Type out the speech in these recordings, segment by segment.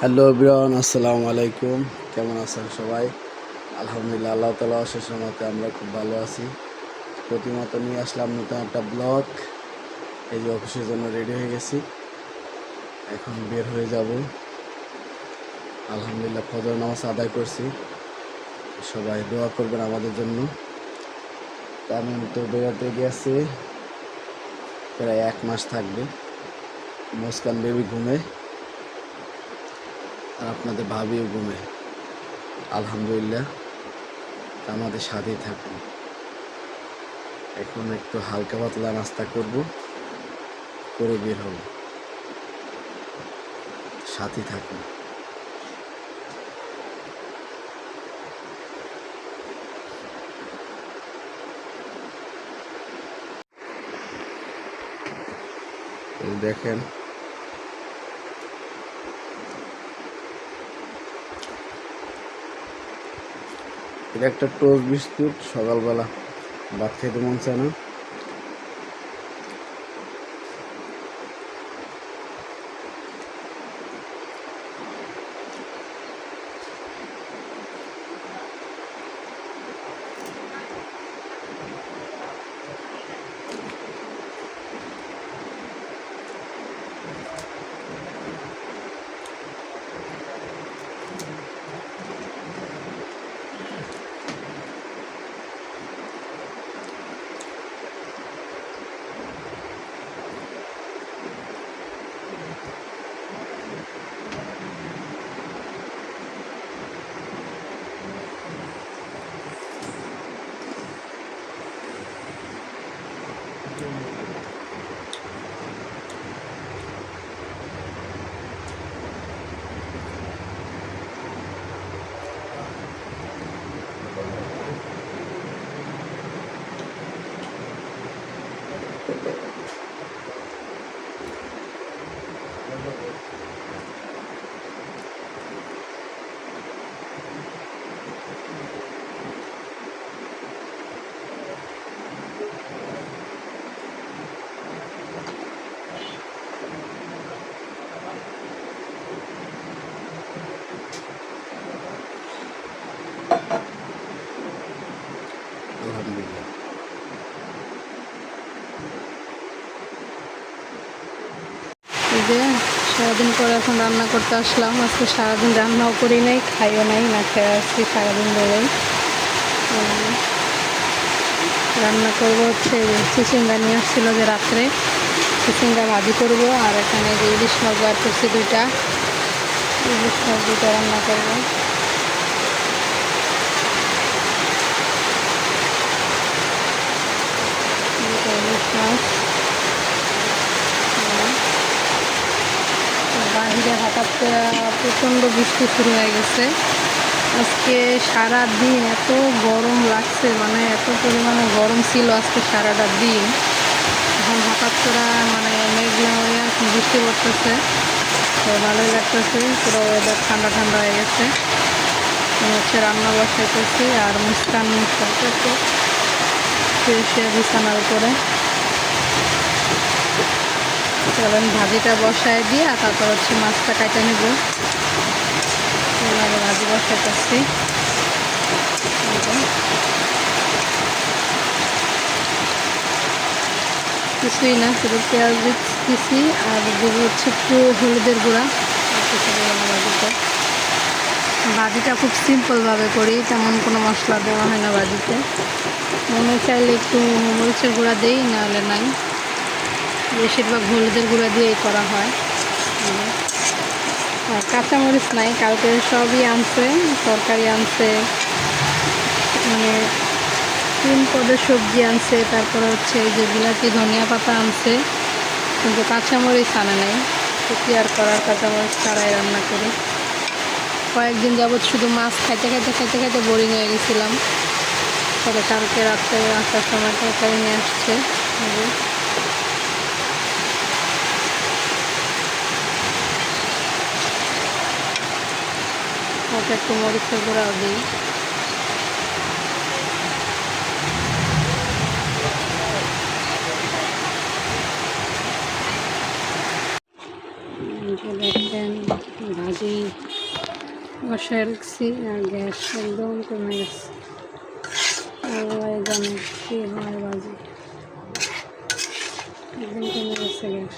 Hello বিরন আসসালামু আলাইকুম। কেমন আছেন সবাই? আলহামদুলিল্লাহ, আল্লাহ তালা অশেষ মতে আমরা খুব ভালো আছি। প্রতিমত নিয়ে আসলাম নতুন একটা ব্লগ। এই যে অফিসের জন্য রেডি হয়ে গেছি। এখন বের হয়ে যাব। আলহামদুলিল্লাহ, ফজর নামাজ আদায় করছি। সবাই দোয়া করবেন আমাদের জন্য। আমি তো বেরোতে গেছি প্রায় এক মাস থাকবে। মুসকান বেবি ঘুমে। আর আপনাদের ভাবিও ঘুমে আলহামদুলিল্লাহ আমাদের সাথেই থাকুন। এখন একটু হালকা পাতলা নাস্তা করব, করে বের হব। সাথে থাকুন। দেখেন এটা একটা টোস্ট বিস্কুট সকালবেলা। ভাত খেতে মন চায় না। যে সারাদিন পরে এখন রান্না করতে আসলাম। আজকে সারাদিন রান্নাও করি নাই খাইও নাই না খেয়ে আসছি সারাদিন উম, রান্না করব হচ্ছে চিচিঙ্গা নিয়ে আসছিল যে রাত্রে। চিচিঙ্গা ভাজি করব আর এখানে যে ইলিশ মাছ বার করছি দুইটা। ইলিশ মাছ দুইটা রান্না করব। ইলিশ মাছ হুম। বাহিরে হঠাৎ করে প্রচণ্ড বৃষ্টি শুরু হয়ে গেছে। আজকে সারা দিন এত গরম লাগছে মানে এত পরিমাণে গরম ছিল আজকে সারাটা দিন। এখন হঠাৎ করে মানে মেঘলা হয়ে বৃষ্টি পড়তেছে, তো ভালোই লাগতেছে, পুরো ওয়েদার ঠান্ডা ঠান্ডা হয়ে গেছে। হচ্ছে রান্না বসাইতেছি আর মুস্কান করতেছে। শুয়ে বিছানার উপরে। চলেন, ভাজিটা বসায় দিয়ে আর তারপর হচ্ছে মাছটা কাটে নেব। ভাজি বসাইতেছি। এই যে। কিছুই না, শুধু পেঁয়াজ দিচ্ছি আর দেবো হচ্ছে একটু হলুদের গুঁড়া। ভাজিতে ভাজিটা খুব সিম্পলভাবে করি, তেমন কোনো মশলা দেওয়া হয় না ভাজিতে। মনে চাইলে একটু মরিচের গুঁড়া দেই, নাহলে নাই। বেশিরভাগ হলুদের গুঁড়া দিয়েই করা হয়। আর কাঁচামরিচ নাই, কালকে সবই আনছে, তরকারি আনছে মানে তিন পদের সবজি আনছে, তারপরে হচ্ছে যে বিলাতি ধনিয়া পাতা আনছে, কিন্তু কাঁচামরিচ আনে নাই। কি আর করার, কাঁচামরিচ ছাড়াই রান্না করি। কয়েকদিন যাবৎ শুধু মাছ খাইতে খাইতে খাইতে খাইতে বোরিং হয়ে গেছিলাম। তবে কালকে রাত্রে আসার সময় তরকারি নিয়ে আসছে। ওটা একটু মরিচের গুঁড়াও দিই। এই ভাজি বসায় রাখছি আর গ্যাস একদম কমে গেছে। আল্লাহ হয় ভাজি। একদম কমে গেছে গ্যাস।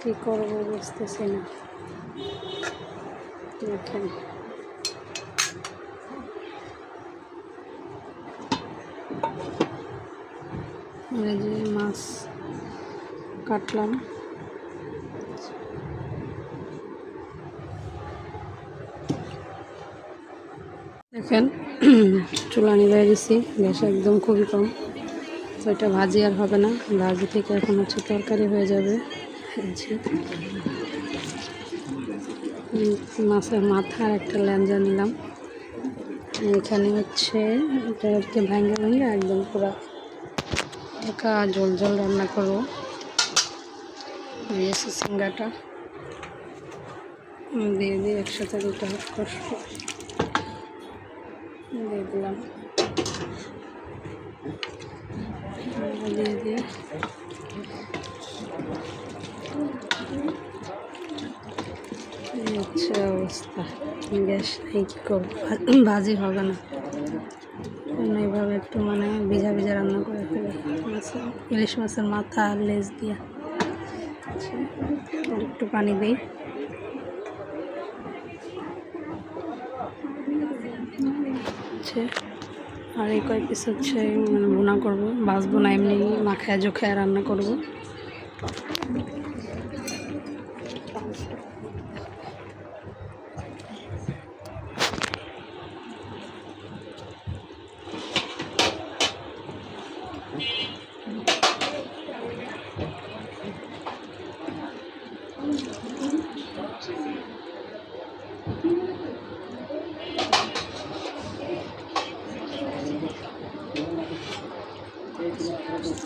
কি করব বুঝতেছি না। দেখেন যে মাছ কাটলাম। দেখেন, চুলা নিয়ে দিছি, গ্যাস একদম খুবই কম। তো এটা ভাজি আর হবে না। ভাজি থেকে এখন হচ্ছে তরকারি হয়ে যাবে। মাছের মাথার একটা ল্যাঞ্জা নিলাম। এখানে হচ্ছে এটাকে ভাঙ্গে ভাঙ্গে একদম পুরো হালকা জল জল রান্না করব। যে সিঙ্গাটা। দিয়ে দিয়ে একসাথে দুটো হাত কষ্ট দিয়ে দিলাম। দিয়ে দিয়ে এই হচ্ছে অবস্থা গ্যাস নেই কী করব? ভাজি হবে না। এইভাবে একটু মানে ভিজা ভিজা রান্না করে ফেলে। ইলিশ মাছের মাথা আর লেজ দিয়া। একটু পানি দিই। আর এই কয়েক পিস হচ্ছে মানে বোনা করব। বাঁচবো না, এমনি মাখায় জোখায় রান্না করব।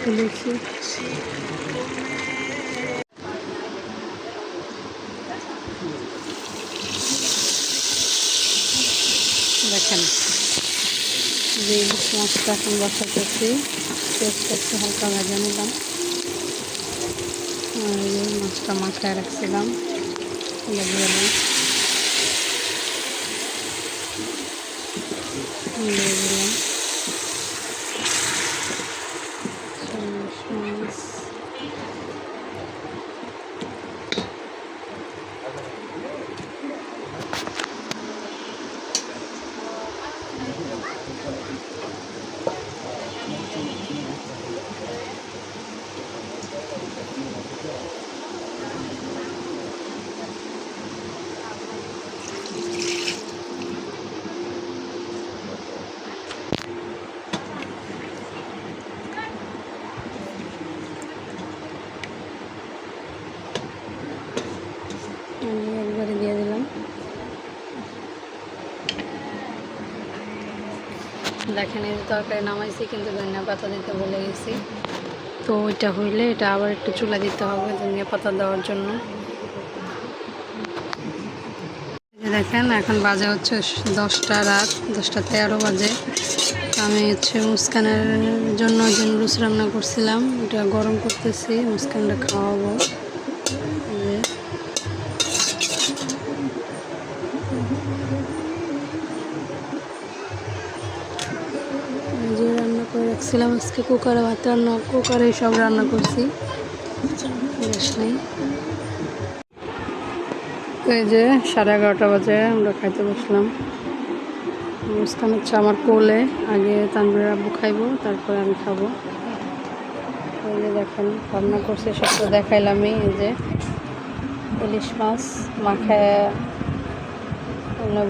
বেশি দেখেন, যে মাছটা এখন বসাতেছি পেঁয়াজটা একটু হালকা ভাজা নিলাম। আর এই মাছটা মাখায় রাখছিলাম দিয়ে দিলাম। দিয়ে দিলাম ইলিশ মাছ আমি একবারে দিয়ে দিলাম দেখেন, এই তরকারি নামাইছি, কিন্তু ধনিয়া পাতা দিতে ভুলে গেছি। তো ওইটা হইলে এটা আবার একটু চুলা দিতে হবে ধনিয়া পাতা দেওয়ার জন্য। দেখেন, এখন বাজে হচ্ছে দশটা রাত, দশটা তেরো বাজে। আমি হচ্ছে মুস্কানের জন্য যে নুডলস রান্না করছিলাম। এটা গরম করতেছি, মুস্কানটা খাওয়াবো। রাখছিলাম আজকে কুকারে ভাত রান্না, কুকারে সব রান্না করছি। তো এই যে সাড়ে এগারোটা বাজে, আমরা খাইতে বসলাম। মুস্কান হচ্ছে আমার কোলে, আগে তানবির আব্বু খাইবো, তারপরে আমি খাব। এই যে দেখেন, রান্না করছে, সব তো দেখাইলামই, এই যে ইলিশ মাছ মাখায়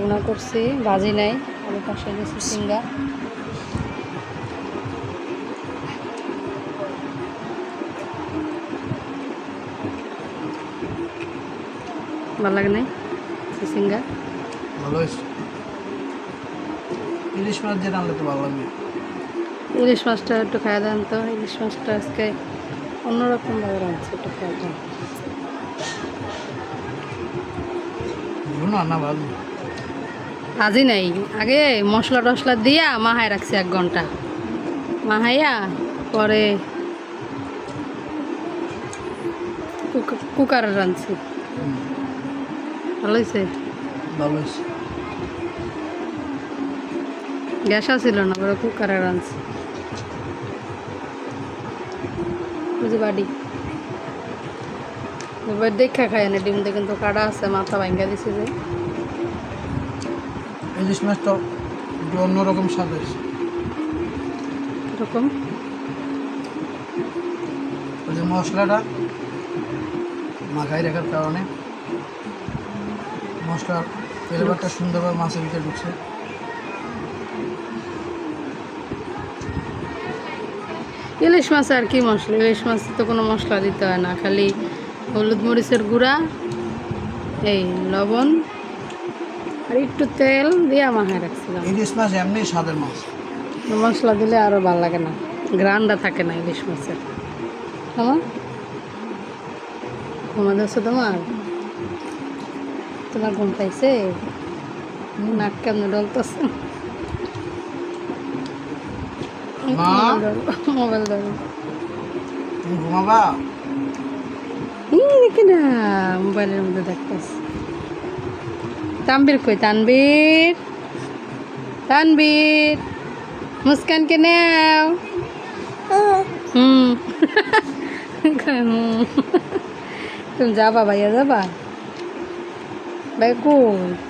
বুনা করছি, ভাজি নাই আর পাশে গেছি সিঙ্গা। ভালো লাগে নাই? সিঙ্গা ভালো ইলিশ মাছ দিয়ে রান্না তো ভালো লাগবে ইলিশ মাছটা একটু খাওয়া দেন তো। ইলিশ মাছটা আজকে অন্যরকম ভাবে রাঁধছে একটু খাওয়া দেন। না না ভালো। ভাজি নাই। আগে মশলা টশলা দিয়া মাহাই রাখছি এক ঘণ্টা। মাহাইয়া পরে কুক- কুকারে রাঁধছি। ভালো হয়েছে ভালো হয়েছে গ্যাস ছিল না পরে কুকারে রাঁধছি। বুঝি বাড়ি। এবার দেখা খায় না ডিম দিয়ে কিন্তু কাটা আছে মাথা ভাঙ্গা দিছে যে। ইলিশ মাছটা একটু অন্যরকম স্বাদ হয়েছে। এরকম? ওই যে মশলাটা মাখাই রাখার কারণে মশলার ফ্লেভারটা সুন্দরভাবে মাছের ভিতরে ঢুকছে। ইলিশ মাছ আর কি মশলা? ইলিশ মাছ তো কোনো মশলা দিতে হয় না খালি হলুদ মরিচের গুঁড়া এই লবণ আর একটু তেল দিয়ে মাখায় রাখছিলাম। ইলিশ মাছ এমনি স্বাদের মাছ। মশলা দিলে আরও ভালো লাগে না গ্রান্ডা থাকে না ইলিশ মাছের। আমার ঘুমা দিচ্ছে তোমার? তোমার ঘুম পাইছে? নাক কেমন ডলতেছে? মোবাইল ধরো ঘুমাবা? দেখি না মোবাইলের মধ্যে দেখতেছি। তানবীর কই? তানবীর তানবীর মুস্কানকে নাও? হুম। হুম। তুমি যাবা ভাইয়া যাবা? ভাই কই